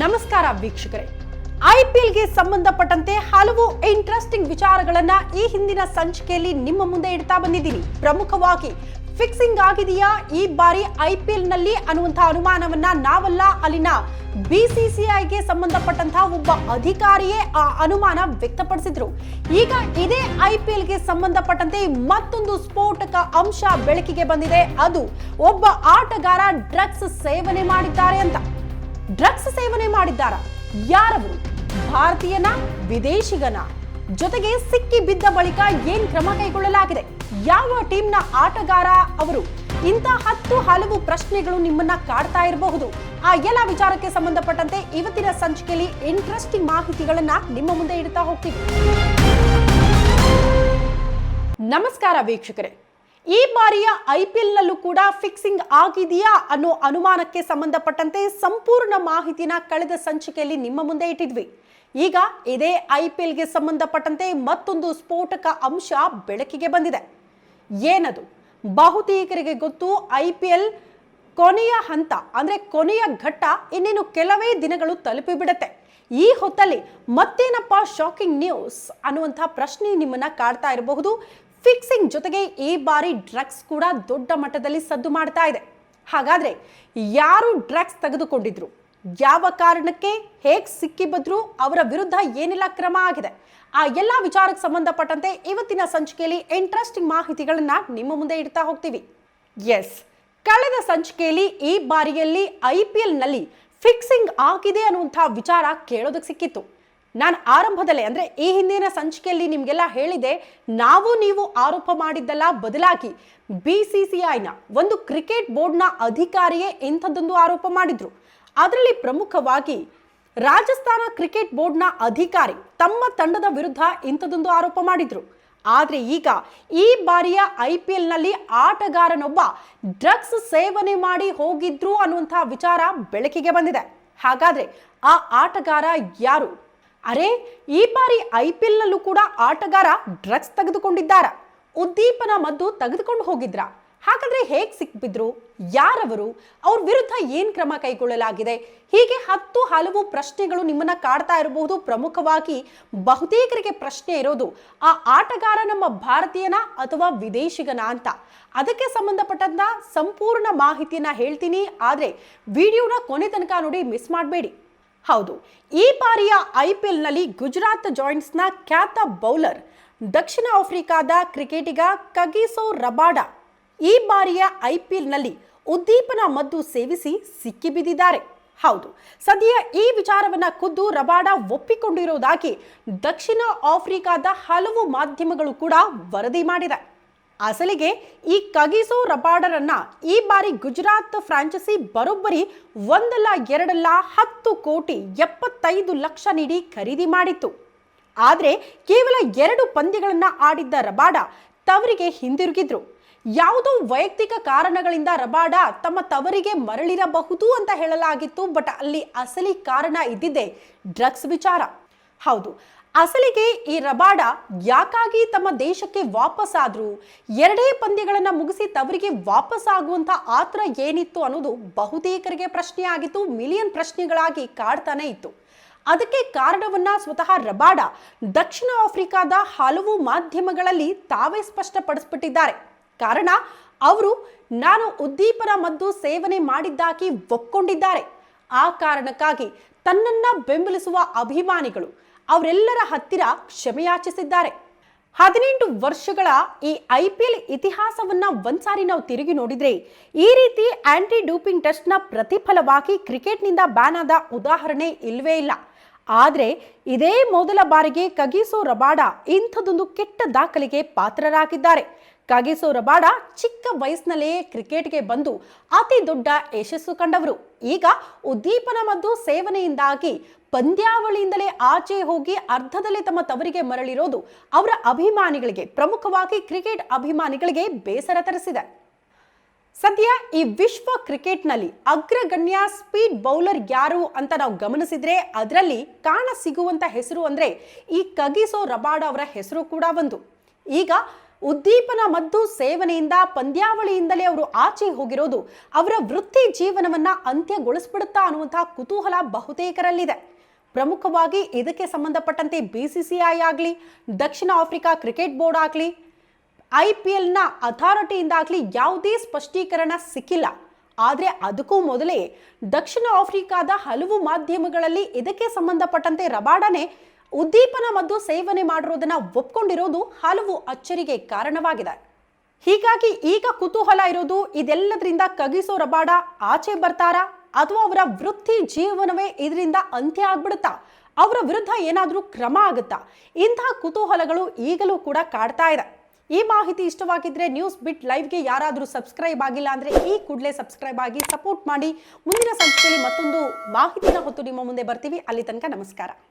ನಮಸ್ಕಾರ ವೀಕ್ಷಕರೇ. ಐಪಿಎಲ್ಗೆ ಸಂಬಂಧಪಟ್ಟಂತೆ ಹಲವು ಇಂಟ್ರೆಸ್ಟಿಂಗ್ ವಿಚಾರಗಳನ್ನ ಈ ಹಿಂದಿನ ಸಂಚಿಕೆಯಲ್ಲಿ ನಿಮ್ಮ ಮುಂದೆ ಇಡ್ತಾ ಬಂದಿದ್ದೀನಿ. ಪ್ರಮುಖವಾಗಿ ಫಿಕ್ಸಿಂಗ್ ಆಗಿದೆಯಾ? ಈ ಬಾರಿ ಐಪಿಎಲ್ನಲ್ಲಿ ಅನ್ನುವಂತಹ ಅನುಮಾನವನ್ನ ನಾವಲ್ಲ, ಅಲ್ಲಿನ ಬಿಸಿಸಿಐಗೆ ಸಂಬಂಧಪಟ್ಟಂತಹ ಒಬ್ಬ ಅಧಿಕಾರಿಯೇ ಆ ಅನುಮಾನ ವ್ಯಕ್ತಪಡಿಸಿದ್ರು. ಈಗ ಇದೇ ಐಪಿಎಲ್ಗೆ ಸಂಬಂಧಪಟ್ಟಂತೆ ಮತ್ತೊಂದು ಸ್ಫೋಟಕ ಅಂಶ ಬೆಳಕಿಗೆ ಬಂದಿದೆ. ಅದು ಒಬ್ಬ ಆಟಗಾರ ಡ್ರಗ್ಸ್ ಸೇವನೆ ಮಾಡಿದ್ದಾರೆ ಅಂತ. ಡ್ರಗ್ಸ್ ಸೇವನೆ ಮಾಡಿದ್ದಾರ. ಯಾರವರು? ಭಾರತೀಯನ, ವಿದೇಶಿಗನ? ಜೊತೆಗೆ ಸಿಕ್ಕಿ ಬಿದ್ದ ಬಳಿಕ ಏನ್ ಕ್ರಮ ಕೈಗೊಳ್ಳಲಾಗಿದೆ? ಯಾವ ಟೀಮ್ನ ಆಟಗಾರ ಅವರು? ಇಂಥ ಹತ್ತು ಹಲವು ಪ್ರಶ್ನೆಗಳು ನಿಮ್ಮನ್ನ ಕಾಡ್ತಾ ಇರಬಹುದು. ಆ ಎಲ್ಲ ವಿಚಾರಕ್ಕೆ ಸಂಬಂಧಪಟ್ಟಂತೆ ಇವತ್ತಿನ ಸಂಚಿಕೆಯಲ್ಲಿ ಇಂಟ್ರೆಸ್ಟಿಂಗ್ ಮಾಹಿತಿಗಳನ್ನ ನಿಮ್ಮ ಮುಂದೆ ಇಡ್ತಾ ಹೋಗ್ತೀವಿ. ನಮಸ್ಕಾರ ವೀಕ್ಷಕರೇ. ಈ ಬಾರಿಯ ಐ ಪಿ ನಲ್ಲೂ ಕೂಡ ಫಿಕ್ಸಿಂಗ್ ಆಗಿದೆಯಾ ಅನ್ನೋ ಅನುಮಾನಕ್ಕೆ ಸಂಬಂಧಪಟ್ಟಂತೆ ಸಂಪೂರ್ಣ ಮಾಹಿತಿನ ಕಳೆದ ಸಂಚಿಕೆಯಲ್ಲಿ ನಿಮ್ಮ ಮುಂದೆ ಇಟ್ಟಿದ್ವಿ. ಈಗ ಇದೇ ಐ ಪಿ ಎಲ್ಗೆ ಸಂಬಂಧಪಟ್ಟಂತೆ ಮತ್ತೊಂದು ಸ್ಫೋಟಕ ಅಂಶ ಬೆಳಕಿಗೆ ಬಂದಿದೆ. ಏನದು? ಬಹುತೇಕರಿಗೆ ಗೊತ್ತು, ಐ ಪಿ ಎಲ್ ಕೊನೆಯ ಹಂತ, ಅಂದ್ರೆ ಕೊನೆಯ ಘಟ್ಟ ಇನ್ನೇನು ಕೆಲವೇ ದಿನಗಳು ತಲುಪಿಬಿಡತ್ತೆ. ಈ ಹೊತ್ತಲ್ಲಿ ಮತ್ತೇನಪ್ಪ ಶಾಕಿಂಗ್ ನ್ಯೂಸ್ ಅನ್ನುವಂಥ ಪ್ರಶ್ನೆ ನಿಮ್ಮನ್ನ ಕಾಡ್ತಾ ಇರಬಹುದು. ಫಿಕ್ಸಿಂಗ್ ಜೊತೆಗೆ ಈ ಬಾರಿ ಡ್ರಗ್ಸ್ ಕೂಡ ದೊಡ್ಡ ಮಟ್ಟದಲ್ಲಿ ಸದ್ದು ಮಾಡ್ತಾ ಇದೆ. ಹಾಗಾದ್ರೆ ಯಾರು ಡ್ರಗ್ಸ್ ತೆಗೆದುಕೊಂಡಿದ್ರು? ಯಾವ ಕಾರಣಕ್ಕೆ? ಹೇಗೆ ಸಿಕ್ಕಿ ಬದ್ರು ಅವರ ವಿರುದ್ಧ ಏನೆಲ್ಲ ಕ್ರಮ ಆಗಿದೆ? ಆ ಎಲ್ಲ ವಿಚಾರಕ್ಕೆ ಸಂಬಂಧಪಟ್ಟಂತೆ ಇವತ್ತಿನ ಸಂಚಿಕೆಯಲ್ಲಿ ಇಂಟ್ರೆಸ್ಟಿಂಗ್ ಮಾಹಿತಿಗಳನ್ನ ನಿಮ್ಮ ಮುಂದೆ ಇಡ್ತಾ ಹೋಗ್ತೀವಿ. ಎಸ್ ಕಳೆದ ಸಂಚಿಕೆಯಲ್ಲಿ ಈ ಬಾರಿಯಲ್ಲಿ ಐ ಪಿ ನಲ್ಲಿ ಫಿಕ್ಸಿಂಗ್ ಆಗಿದೆ ಅನ್ನುವಂಥ ವಿಚಾರ ಕೇಳೋದಕ್ಕೆ ಸಿಕ್ಕಿತ್ತು. ನಾನು ಆರಂಭದಲ್ಲೇ, ಅಂದ್ರೆ ಈ ಹಿಂದಿನ ಸಂಚಿಕೆಯಲ್ಲಿ ನಿಮಗೆಲ್ಲ ಹೇಳಿದೆ, ನಾವು ನೀವು ಆರೋಪ ಮಾಡಿದ್ದೆಲ್ಲ ಬದಲಾಗಿ ಬಿ ಸಿ ಸಿ ಐನ ಒಂದು ಕ್ರಿಕೆಟ್ ಬೋರ್ಡ್ನ ಅಧಿಕಾರಿಯೇ ಇಂಥದ್ದೊಂದು ಆರೋಪ ಮಾಡಿದ್ರು. ಅದರಲ್ಲಿ ಪ್ರಮುಖವಾಗಿ ರಾಜಸ್ಥಾನ ಕ್ರಿಕೆಟ್ ಬೋರ್ಡ್ನ ಅಧಿಕಾರಿ ತಮ್ಮ ತಂಡದ ವಿರುದ್ಧ ಇಂಥದ್ದೊಂದು ಆರೋಪ ಮಾಡಿದ್ರು. ಆದರೆ ಈಗ ಈ ಬಾರಿಯ ಐ ಪಿ ನಲ್ಲಿ ಆಟಗಾರನೊಬ್ಬ ಡ್ರಗ್ಸ್ ಸೇವನೆ ಮಾಡಿ ಹೋಗಿದ್ರು ಅನ್ನುವಂತಹ ವಿಚಾರ ಬೆಳಕಿಗೆ ಬಂದಿದೆ. ಹಾಗಾದ್ರೆ ಆ ಆಟಗಾರ ಯಾರು? ಅರೆ, ಈ ಬಾರಿ ಐ ಪಿ ಎಲ್ನಲ್ಲೂ ಕೂಡ ಆಟಗಾರ ಡ್ರಗ್ಸ್ ತೆಗೆದುಕೊಂಡಿದ್ದಾರ. ಉದ್ದೀಪನ ಮದ್ದು ತೆಗೆದುಕೊಂಡು ಹೋಗಿದ್ರ? ಹಾಗಾದ್ರೆ ಹೇಗ್ ಸಿಕ್ಬಿದ್ರು? ಯಾರವರು? ಅವ್ರ ವಿರುದ್ಧ ಏನ್ ಕ್ರಮ ಕೈಗೊಳ್ಳಲಾಗಿದೆ? ಹೀಗೆ ಹತ್ತು ಹಲವು ಪ್ರಶ್ನೆಗಳು ನಿಮ್ಮನ್ನ ಕಾಡ್ತಾ ಇರಬಹುದು. ಪ್ರಮುಖವಾಗಿ ಬಹುತೇಕರಿಗೆ ಪ್ರಶ್ನೆ ಇರೋದು, ಆ ಆಟಗಾರ ನಮ್ಮ ಭಾರತೀಯನ ಅಥವಾ ವಿದೇಶಿಗನ ಅಂತ. ಅದಕ್ಕೆ ಸಂಬಂಧಪಟ್ಟಂತ ಸಂಪೂರ್ಣ ಮಾಹಿತಿಯನ್ನ ಹೇಳ್ತೀನಿ. ಆದ್ರೆ, ವಿಡಿಯೋನ ಕೊನೆ ತನಕ ನೋಡಿ ಮಿಸ್ ಮಾಡಬೇಡಿ. ಹೌದು. ಈ ಬಾರಿಯ ಐ ಪಿ ಎಲ್ನಲ್ಲಿ ಗುಜರಾತ್ ಜಾಯಿಂಟ್ಸ್ನ ಖ್ಯಾತ ಬೌಲರ್, ದಕ್ಷಿಣ ಆಫ್ರಿಕಾದ ಕ್ರಿಕೆಟಿಗ ಕಗಿಸೋ ರಬಾಡ ಈ ಬಾರಿಯ ಐ ಪಿ ಎಲ್ನಲ್ಲಿ ಉದ್ದೀಪನ ಮದ್ದು ಸೇವಿಸಿ ಸಿಕ್ಕಿಬಿದ್ದಿದ್ದಾರೆ. ಹೌದು. ಸದ್ಯ ಈ ವಿಚಾರವನ್ನ ಖುದ್ದು ರಬಾಡ ಒಪ್ಪಿಕೊಂಡಿರುವುದಾಗಿ ದಕ್ಷಿಣ ಆಫ್ರಿಕಾದ ಹಲವು ಮಾಧ್ಯಮಗಳು ಕೂಡ ವರದಿ ಮಾಡಿದೆ ಅಸಲಿಗೆ ಈ ಕಗಿಸೋ ರಬಾಡರನ್ನ ಈ ಬಾರಿ ಗುಜರಾತ್ ಫ್ರಾಂಚೈಸಿ ಬರೋಬ್ಬರಿ ಒಂದಲ್ಲ ಎರಡಲ್ಲ ಹತ್ತು ಕೋಟಿ ಎಪ್ಪತ್ತೈದು ಲಕ್ಷ ನೀಡಿ ಖರೀದಿ ಮಾಡಿತ್ತು. ಆದರೆ ಕೇವಲ ಎರಡು ಪಂದ್ಯಗಳನ್ನು ಆಡಿದ್ದ ರಬಾಡ ತವರಿಗೆ ಹಿಂದಿರುಗಿದ್ರು. ಯಾವುದೋ ವೈಯಕ್ತಿಕ ಕಾರಣಗಳಿಂದ ರಬಾಡ ತಮ್ಮ ತವರಿಗೆ ಮರಳಿರಬಹುದು ಅಂತ ಹೇಳಲಾಗಿತ್ತು, ಬಟ್ ಅಲ್ಲಿ ಅಸಲಿ ಕಾರಣ ಇದ್ದಿದ್ದೆ ಡ್ರಗ್ಸ್ ವಿಚಾರ. ಹೌದು ಅಸಲಿಗೆ ಈ ರಬಾಡ ಯಾಕಾಗಿ ತಮ್ಮ ದೇಶಕ್ಕೆ ವಾಪಸ್ ಆದ್ರು ಎರಡೇ ಪಂದ್ಯಗಳನ್ನು ಮುಗಿಸಿ ತವರಿಗೆ ವಾಪಸ್ ಆಗುವಂತ ಆತರ ಏನಿತ್ತು ಅನ್ನೋದು ಬಹುತೇಕರಿಗೆ ಪ್ರಶ್ನೆ ಆಗಿತ್ತು ಮಿಲಿಯನ್ ಪ್ರಶ್ನೆಗಳಾಗಿ ಕಾಡ್ತಾನೆ ಇತ್ತು. ಅದಕ್ಕೆ ಕಾರಣವನ್ನ ಸ್ವತಃ ರಬಾಡ ದಕ್ಷಿಣ ಆಫ್ರಿಕಾದ ಹಲವು ಮಾಧ್ಯಮಗಳಲ್ಲಿ ತಾವೇ ಸ್ಪಷ್ಟಪಡಿಸ್ಬಿಟ್ಟಿದ್ದಾರೆ. ಕಾರಣ, ಅವರು ನಾನು ಉದ್ದೀಪನ ಮದ್ದು ಸೇವನೆ ಮಾಡಿದ್ದಾಗಿ ಒಕ್ಕೊಂಡಿದ್ದಾರೆ ಆ ಕಾರಣಕ್ಕಾಗಿ ತನ್ನನ್ನ ಬೆಂಬಲಿಸುವ ಅಭಿಮಾನಿಗಳು ಅವರೆಲ್ಲರ ಹತ್ತಿರ ಕ್ಷಮೆಯಾಚಿಸಿದ್ದಾರೆ ಹದಿನೆಂಟು ವರ್ಷಗಳ ಈ ಐ ಪಿ ಎಲ್ ಇತಿಹಾಸವನ್ನ ಒಂದ್ಸಾರಿ ನಾವು ತಿರುಗಿ ನೋಡಿದ್ರೆ ಈ ರೀತಿ ಆಂಟಿ ಡೂಪಿಂಗ್ ಟೆಸ್ಟ್ನ ಪ್ರತಿಫಲವಾಗಿ ಕ್ರಿಕೆಟ್ನಿಂದ ಬ್ಯಾನ್ ಆದ ಉದಾಹರಣೆ ಇಲ್ವೇ ಇಲ್ಲ. ಆದ್ರೆ ಇದೇ ಮೊದಲ ಬಾರಿಗೆ ಕಗಿಸೋ ರಬಾಡ ಇಂಥದೊಂದು ಕೆಟ್ಟ ದಾಖಲೆಗೆ ಪಾತ್ರರಾಗಿದ್ದಾರೆ. ಕಗಿಸೋ ರಬಾಡ ಚಿಕ್ಕ ವಯಸ್ಸಿನಲ್ಲೇ ಕ್ರಿಕೆಟ್ಗೆ ಬಂದು ಅತಿ ದೊಡ್ಡ ಯಶಸ್ಸು ಕಂಡವರು. ಈಗ ಉದ್ದೀಪನ ಮತ್ತು ಸೇವನೆಯಿಂದಾಗಿ ಪಂದ್ಯಾವಳಿಯಿಂದಲೇ ಆಚೆ ಹೋಗಿ ಅರ್ಧದಲ್ಲೇ ತಮ್ಮ ತವರಿಗೆ ಮರಳಿರೋದು ಅವರ ಅಭಿಮಾನಿಗಳಿಗೆ, ಪ್ರಮುಖವಾಗಿ ಕ್ರಿಕೆಟ್ ಅಭಿಮಾನಿಗಳಿಗೆ ಬೇಸರ ತರಿಸಿದೆ. ಸದ್ಯ ಈ ವಿಶ್ವ ಕ್ರಿಕೆಟ್ನಲ್ಲಿ ಅಗ್ರಗಣ್ಯ ಸ್ಪೀಡ್ ಬೌಲರ್ ಯಾರು ಅಂತ ನಾವು ಗಮನಿಸಿದ್ರೆ ಅದರಲ್ಲಿ ಕಾಣ ಸಿಗುವಂತ ಹೆಸರು ಅಂದ್ರೆ ಈ ಕಗಿಸೋ ರಬಾಡ ಅವರ ಹೆಸರು ಕೂಡ ಒಂದು. ಈಗ ಉದ್ದೀಪನ ಮದ್ದು ಸೇವನೆಯಿಂದ ಪಂದ್ಯಾವಳಿಯಿಂದಲೇ ಅವರು ಆಚೆ ಹೋಗಿರೋದು ಅವರ ವೃತ್ತಿ ಜೀವನವನ್ನ ಅಂತ್ಯಗೊಳಿಸ್ಬಿಡುತ್ತಾ ಅನ್ನುವಂತಹ ಕುತೂಹಲ ಬಹುತೇಕರಲ್ಲಿದೆ. ಪ್ರಮುಖವಾಗಿ ಇದಕ್ಕೆ ಸಂಬಂಧಪಟ್ಟಂತೆ ಬಿಸಿಸಿಐ ಆಗಲಿ, ದಕ್ಷಿಣ ಆಫ್ರಿಕಾ ಕ್ರಿಕೆಟ್ ಬೋರ್ಡ್ ಆಗಲಿ ಐ ಪಿ ಎಲ್ನ ಅಥಾರಿಟಿಯಿಂದಾಗಲಿ ಯಾವುದೇ ಸ್ಪಷ್ಟೀಕರಣ ಸಿಕ್ಕಿಲ್ಲ. ಆದರೆ ಅದಕ್ಕೂ ಮೊದಲೇ ದಕ್ಷಿಣ ಆಫ್ರಿಕಾದ ಹಲವು ಮಾಧ್ಯಮಗಳಲ್ಲಿ ಇದಕ್ಕೆ ಸಂಬಂಧಪಟ್ಟಂತೆ ರಬಾಡನೆ ಉದ್ದೀಪನ ಮದ್ದು ಸೇವನೆ ಮಾಡಿರೋದನ್ನ ಒಪ್ಕೊಂಡಿರೋದು ಹಲವು ಅಚ್ಚರಿಗೆ ಕಾರಣವಾಗಿದೆ. ಹೀಗಾಗಿ ಈಗ ಕುತೂಹಲ ಇರೋದು ಇದೆಲ್ಲದರಿಂದ ಕಗಿಸೋ ರಬಾಡ ಆಚೆ ಬರ್ತಾರಾ ಅಥವಾ ಅವರ ವೃತ್ತಿ ಜೀವನವೇ ಇದರಿಂದ ಅಂತ್ಯ ಆಗ್ಬಿಡುತ್ತಾ? ಅವರ ವಿರುದ್ಧ ಏನಾದರೂ ಕ್ರಮ ಆಗುತ್ತಾ? ಇಂತಹ ಕುತೂಹಲಗಳು ಈಗಲೂ ಕೂಡ ಕಾಡ್ತಾ ಇದೆ. ಈ ಮಾಹಿತಿ ಇಷ್ಟವಾಗಿದ್ರೆ ನ್ಯೂಸ್ ಬಿಟ್ ಲೈವ್ಗೆ ಯಾರಾದರೂ ಸಬ್ಸ್ಕ್ರೈಬ್ ಆಗಿಲ್ಲ ಅಂದ್ರೆ ಈ ಕೂಡಲೇ ಸಬ್ಸ್ಕ್ರೈಬ್ ಆಗಿ ಸಪೋರ್ಟ್ ಮಾಡಿ. ಮುಂದಿನ ಸಂಚಿಕೆಯಲ್ಲಿ ಮತ್ತೊಂದು ಮಾಹಿತಿನ ಹೊತ್ತು ನಿಮ್ಮ ಮುಂದೆ ಬರ್ತೀವಿ. ಅಲ್ಲಿ ತನಕ ನಮಸ್ಕಾರ.